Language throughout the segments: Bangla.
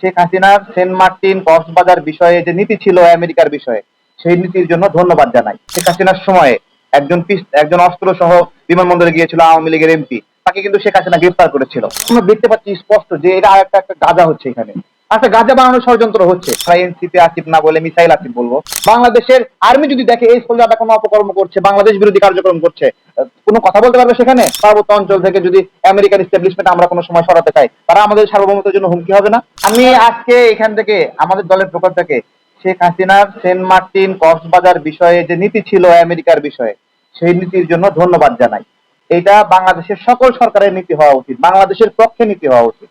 শেখ হাসিনার সেন্ট মার্টিন কক্সবাজার বিষয়ে যে নীতি ছিল আমেরিকার বিষয়ে, সেই নীতির জন্য ধন্যবাদ জানাই। শেখ হাসিনার সময়ে একজন একজন অস্ত্র সহ বিমানবন্দরে গিয়েছিল আওয়ামী লীগের এমপি। তাকে কিন্তু শেখ হাসিনা গ্রেফতার করেছিল। দেখতে পাচ্ছি স্পষ্ট যে এটা একটা একটা গাঁজা হচ্ছে এখানে। একটা গাঁজা বানানোর ষড়যন্ত্র হচ্ছে। এনসিপি আসিফ না বলে মিসাইল আসিফ বলব। বাংলাদেশের আর্মি যদি দেখে এই সোলজারটা কোনো অপকর্ম করছে, বাংলাদেশ বিরোধী কার্যক্রম করছে কোনো কথা বলতে পারবে সেখানে? পার্বত্য অঞ্চল থেকে যদি আমেরিকান এস্টাবলিশমেন্ট আমরা কোনো সময় সরাতে চাই, তারা আমাদের সার্বভৌমত্বের জন্য হুমকি হবে না? আমি আজকে এখান থেকে, আমাদের দলের পক্ষ থেকে, শেখ হাসিনার, সেন্ট মার্টিন, কক্সবাজার বিষয়ে যে নীতি ছিল আমেরিকার বিষয়ে, সেই নীতির জন্য ধন্যবাদ জানাই। এটা বাংলাদেশের সকল সরকারের নীতি হওয়া উচিত, বাংলাদেশের পক্ষে নীতি হওয়া উচিত।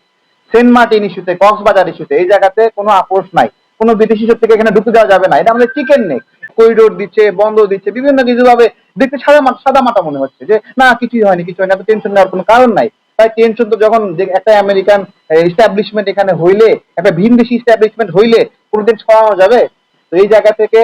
সেন্ট মার্টিন ইস্যুতে, কক্সবাজার ইস্যুতে, এই জায়গাতে কোনো আপোষ নাই। কোনো বিদেশি শক্তি থেকে এখানে ঢুকে যাওয়া যাবে না। এটা আমাদের চিকেন নেই করিডোর দিচ্ছে বন্ধ দিচ্ছে, বিভিন্ন কিছু ভাবে দেখতে সাদা সাদা মাটা মনে হচ্ছে যে, না, কিছুই হয়নি কিছু হয়নি, এত টেনশন নেওয়ার কোনো কারণ নাই। তাই টেনশন তো যখন একটা আমেরিকান এস্টাবলিশমেন্ট এখানে হইলে, একটা ভিনদেশি এস্টাবলিশমেন্ট হইলে কোনোদিন ছড়ানো যাবে? তো এই জায়গা থেকে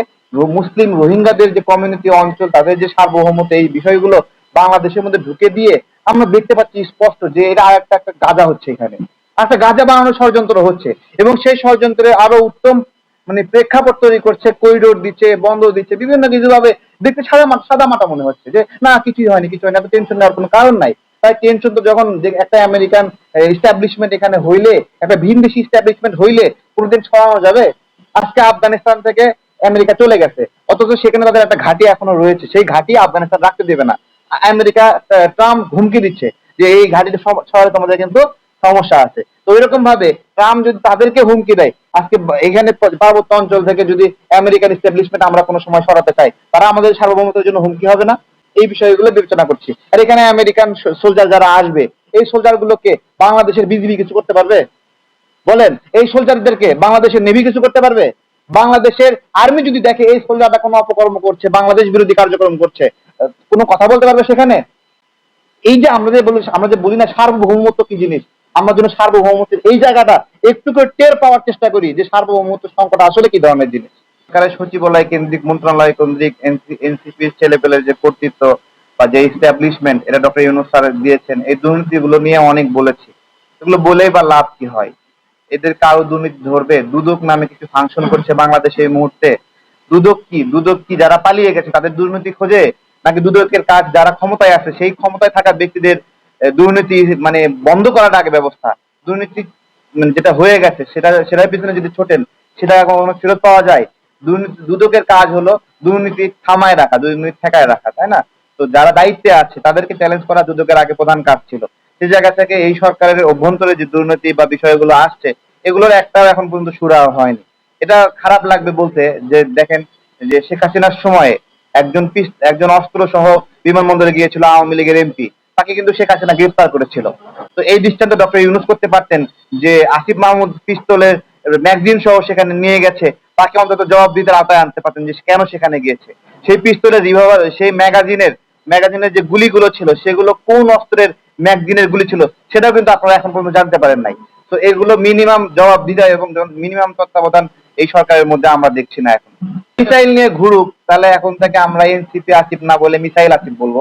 মুসলিম রোহিঙ্গাদের যে কমিউনিটি অঞ্চল, তাদের যে সার্বভৌমত্ব, এই বিষয়গুলো বাংলাদেশের মধ্যে ঢুকে দিয়ে আমরা দেখতে পাচ্ছি স্পষ্ট যে এটা আর একটা একটা গাঁজা হচ্ছে এখানে। একটা গাঁজা বানানোর ষড়যন্ত্র হচ্ছে। এবং সেই ষড়যন্ত্রের আরও উত্তম মানে প্রেক্ষাপট তৈরি করছে করিডোর দিচ্ছে বন্ধ দিচ্ছে, বিভিন্ন কিছু ভাবে দেখতে সাদা মাটা সাদা মাটা মনে হচ্ছে যে, না, কিছুই হয়নি কিছু হয়নি টেনশন নেওয়ার কোনো কারণ নাই। তাই টেনশন তো যখন একটা আমেরিকান এস্টাবলিশমেন্ট এখানে হইলে, একটা ভিনদেশি এস্টাবলিশমেন্ট হইলে কোনোদিন ছড়ানো যাবে? আজকে আফগানিস্তান থেকে আমেরিকা চলে গেছে। অথচ সেখানে তাদের একটা ঘাঁটি এখনও রয়েছে। সেই ঘাঁটি আফগানিস্তান রাখতে দেবে না। আমেরিকা ট্রাম্প হুমকি দিচ্ছে যে, এই ঘাঁটিতে সব- শহরে তোমাদের কিন্তু সমস্যা আছে। তো এরকম ভাবে ট্রাম্প যদি তাদেরকে হুমকি দেয়, আজকে এখানে পার্বত্য অঞ্চল থেকে যদি আমেরিকান এস্টাবলিশমেন্ট আমরা কোনো সময় সরাতে চাই, তারা আমাদের সার্বভৌমত্বের জন্য হুমকি হবে না? এই বিষয়গুলো বিবেচনা করছি। আর এখানে আমেরিকান সোলজার যারা আসবে, এই সোলজার গুলোকে বাংলাদেশের বিজিবি কিছু করতে পারবে? বলেন, এই সোলজারদেরকে বাংলাদেশের নেভি কিছু করতে পারবে? বাংলাদেশের আর্মি যদি দেখে এই সোলজারটা কোনো অপকর্ম করছে, বাংলাদেশ বিরোধী কার্যক্রম করছে কোনো কথা বলতে পারবে সেখানে? এই যে আমরা যে বলি আমরা যে বলি না সার্বভৌমত্ব কি জিনিস? আমরা যেন সার্বভৌমত্বের এই জায়গাটা একটু করে টের পাওয়ার চেষ্টা করি যে সার্বভৌমত্ব সংকট আসলে কি ধরনের জিনিস। সরকারের সচিবালয় কেন্দ্রিক, মন্ত্রণালয় কেন্দ্রিক এনসিপির ছেলেপেলের যে কর্তৃত্ব বা যে এস্টাবলিশমেন্ট এটা ডক্টর ইউনুস স্যার দিয়েছেন, এই দুর্নীতিগুলো নিয়ে অনেক বলেছি। এগুলো বলেই বা লাভ কি হয়? এদের কারও দুর্নীতি ধরবে? দুদক নামে কিছু ফাংশন করছে বাংলাদেশে এই মুহূর্তে? দুদক কি? দুদক কি যারা পালিয়ে গেছে, তাদের দুর্নীতি খোঁজে? নাকি দুদকের কাজ যারা ক্ষমতায় আছে, সেই ক্ষমতায় থাকা ব্যক্তিদের দুর্নীতি মানে বন্ধ করাটা আগে ব্যবস্থা। দুর্নীতি মানে যেটা হয়ে গেছে, সেটা, সেটার পিছনে যদি ছোটেন, সেটা কখনো ফেরত পাওয়া যায়? দুর্নীতি, দুদকের কাজ হলো দুর্নীতি থামায় রাখা, দুর্নীতি ঠেকায় রাখা, তাই না? তো যারা দায়িত্বে আছে, তাদেরকে চ্যালেঞ্জ করা দুদকের আগে প্রধান কাজ ছিল। সেই জায়গা থেকে এই সরকারের অভ্যন্তরে যে দুর্নীতি বা বিষয়গুলো আসছে, এগুলোর একটাও এখন পর্যন্ত সুরা হয়নি। এটা খারাপ লাগবে বলতে, যে দেখেন, যে শেখ হাসিনার সময়ে একজন পিস- একজন অস্ত্র সহ বিমানবন্দরে গিয়েছিল আওয়ামী লীগের এমপি। তাকে কিন্তু শেখ হাসিনা গ্রেফতার করেছিল। তো এই দৃষ্টান্ত ডক্টর ইউনুস করতে পারতেন যে আসিফ মাহমুদ পিস্তলের ম্যাগজিন সহ সেখানে নিয়ে গেছে, তাকে অন্তত জবাব দিতে আওতায় আনতে পারতেন যে কেন সেখানে গিয়েছে। সেই পিস্তলের রিভলভার, সেই ম্যাগাজিনের ম্যাগাজিনের যে গুলিগুলো ছিল, সেগুলো কোন অস্ত্রের ম্যাগজিনের গুলি ছিল, সেটাও কিন্তু আপনারা এখন পর্যন্ত জানতে পারেন নাই। তো এগুলো মিনিমাম জবাব দিতে এবং মিনিমাম তত্ত্বাবধান এই সরকারের মধ্যে আমরা দেখছি না এখন। মিসাইল নিয়ে ঘুরুক, তাহলে এখন থেকে আমরা এনসিপি আসিফ না বলে মিসাইল আসিফ বলব।